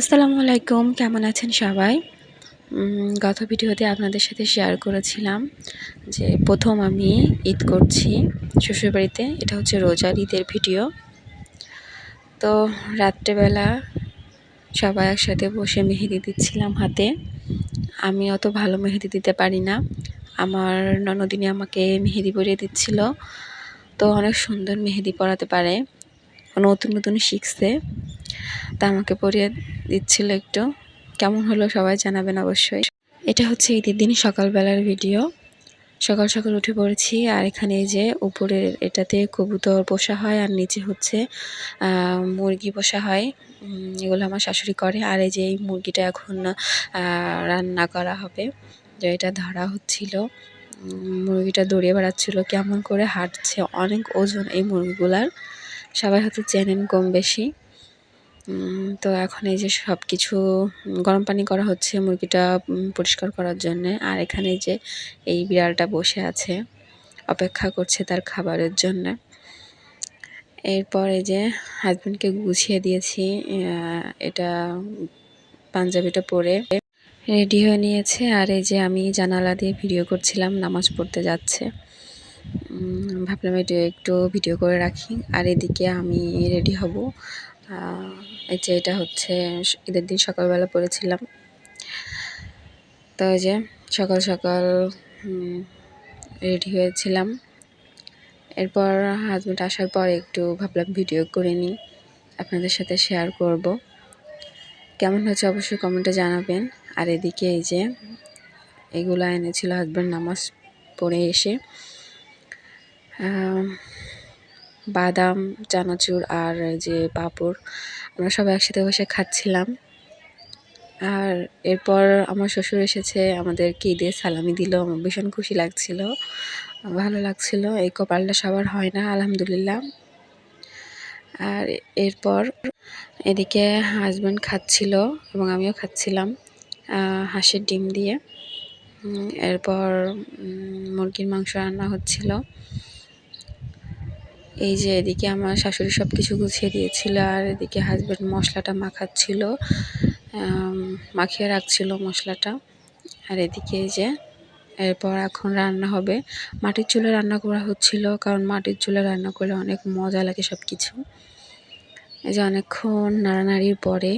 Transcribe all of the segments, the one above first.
আসসালামু আলাইকুম, কেমন আছেন সবাই? গত ভিডিওতে আপনাদের সাথে শেয়ার করেছিলাম যে প্রথম আমি ঈদ করছি শ্বশুরবাড়িতে, এটা হচ্ছে রোজার ঈদের ভিডিও। তো রাত্রেবেলা সবাই একসাথে বসে মেহেদি দিচ্ছিলাম হাতে। আমি অত ভালো মেহেদি দিতে পারি না। আমার ননদিনী আমাকে মেহেদি পরিয়ে দিচ্ছিল। তো অনেক সুন্দর মেহেদি পরাতে পারে। নতুন নতুন শিখছে। তা আমাকে পরিয়ে দিচ্ছিল একটু। কেমন হলো সবাই জানাবেন অবশ্যই। এটা হচ্ছে ঈদের দিন সকালবেলার ভিডিও। সকাল সকাল উঠে পড়েছি আর এখানে যে উপরের এটাতে কবুতর পোষা হয় আর নিচে হচ্ছে মুরগি পোষা হয়। এগুলো আমার শাশুড়ি করে। আর এই যে এই মুরগিটা এখন রান্না করা হবে। যে এটা ধরা হচ্ছিল। মুরগিটা দৌড়িয়ে বেড়াচ্ছিল। কেমন করে হাঁটছে, অনেক ওজন এই মুরগিগুলার। সবাই হয়তো চেনেন কম বেশি। তো এখন এই যে সব কিছু গরম পানি করা হচ্ছে মুরগিটা পরিষ্কার করার জন্য। আর এখানে যে এই বিড়ালটা বসে আছে, অপেক্ষা করছে তার খাবারের জন্য। এরপর যে হাজব্যান্ডকে গুছিয়ে দিয়েছি এটা পাঞ্জাবিটা পরে রেডি হয়ে নিয়েছে। আর এই যে আমি জানালা দিয়ে ভিডিও করছিলাম, নামাজ পড়তে যাচ্ছে। ভাবলাম এটা একটু ভিডিও করে রাখি। আর এদিকে আমি রেডি হব। এই যে এটা হচ্ছে, ঈদের দিন সকালবেলা পড়েছিলাম। তো এই যে সকাল সকাল রেডি হয়েছিলাম। এরপর হাজব্যান্ড আসার পর একটু ভাবলাম ভিডিও করে নিই, আপনাদের সাথে শেয়ার করব। কেমন হয়েছে অবশ্যই কমেন্টে জানাবেন। আর এদিকে এই যে এগুলো এনেছিল হাজব্যান্ড নামাজ পড়ে এসে। বাদাম, চানাচুর আর যে পাঁপড়, আমরা সবাই একসাথে বসে খাচ্ছিলাম। আর এরপর আমার শ্বশুর এসেছে আমাদেরকে ঈদের সালামি দিল, আমার ভীষণ খুশি লাগছিল, ভালো লাগছিল, এই কপালটা সবার হয় না, আলহামদুলিল্লাহ। আর এরপর এদিকে হাজব্যান্ড খাচ্ছিল এবং আমিও খাচ্ছিলাম হাঁসের ডিম দিয়ে। এরপর মুরগির মাংস রান্না হচ্ছিল। এই যে এদিকে আমার শাশুড়ি সব কিছু গুছিয়ে দিয়েছিল আর এদিকে হাজব্যান্ড মশলাটা মাখাচ্ছিল মাখিয়ে রাখছিল মশলাটা। আর এদিকে এই যে, এরপর এখন রান্না হবে। মাটির চুলে রান্না করা হচ্ছিল কারণ মাটির চুলে রান্না করলে অনেক মজা লাগে সব কিছু এই যে অনেকক্ষণ নাড়ানাড়ির পরে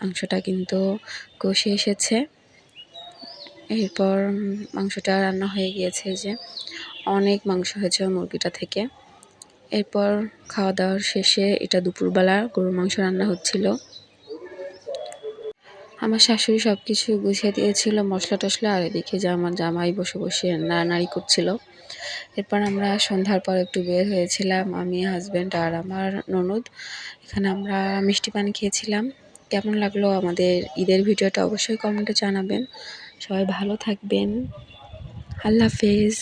মাংসটা কিন্তু কষে এসেছে। এরপর মাংসটা রান্না হয়ে গিয়েছে যে, অনেক মাংস হয়েছে মুরগিটা থেকে। এরপর খাওয়া দাওয়ার শেষে এটা দুপুরবেলা গরুর মাংস রান্না হচ্ছিল। আমার শাশুড়ি সব কিছু গুছিয়ে দিয়েছিল, মশলা টশলা আর এদিকে যে আমার জামাই বসে বসে নাড়ানাড়ি করছিল। এরপর আমরা সন্ধ্যার পর একটু বের হয়েছিলাম, আমি হাজব্যান্ড আর আমার ননদ। এখানে আমরা মিষ্টি পান খেয়েছিলাম। কেমন লাগল আমাদের ঈদের ভিডিওটা অবশ্যই কমেন্টে জানাবেন। সবাই ভালো থাকবেন। আল্লাহ হাফেজ।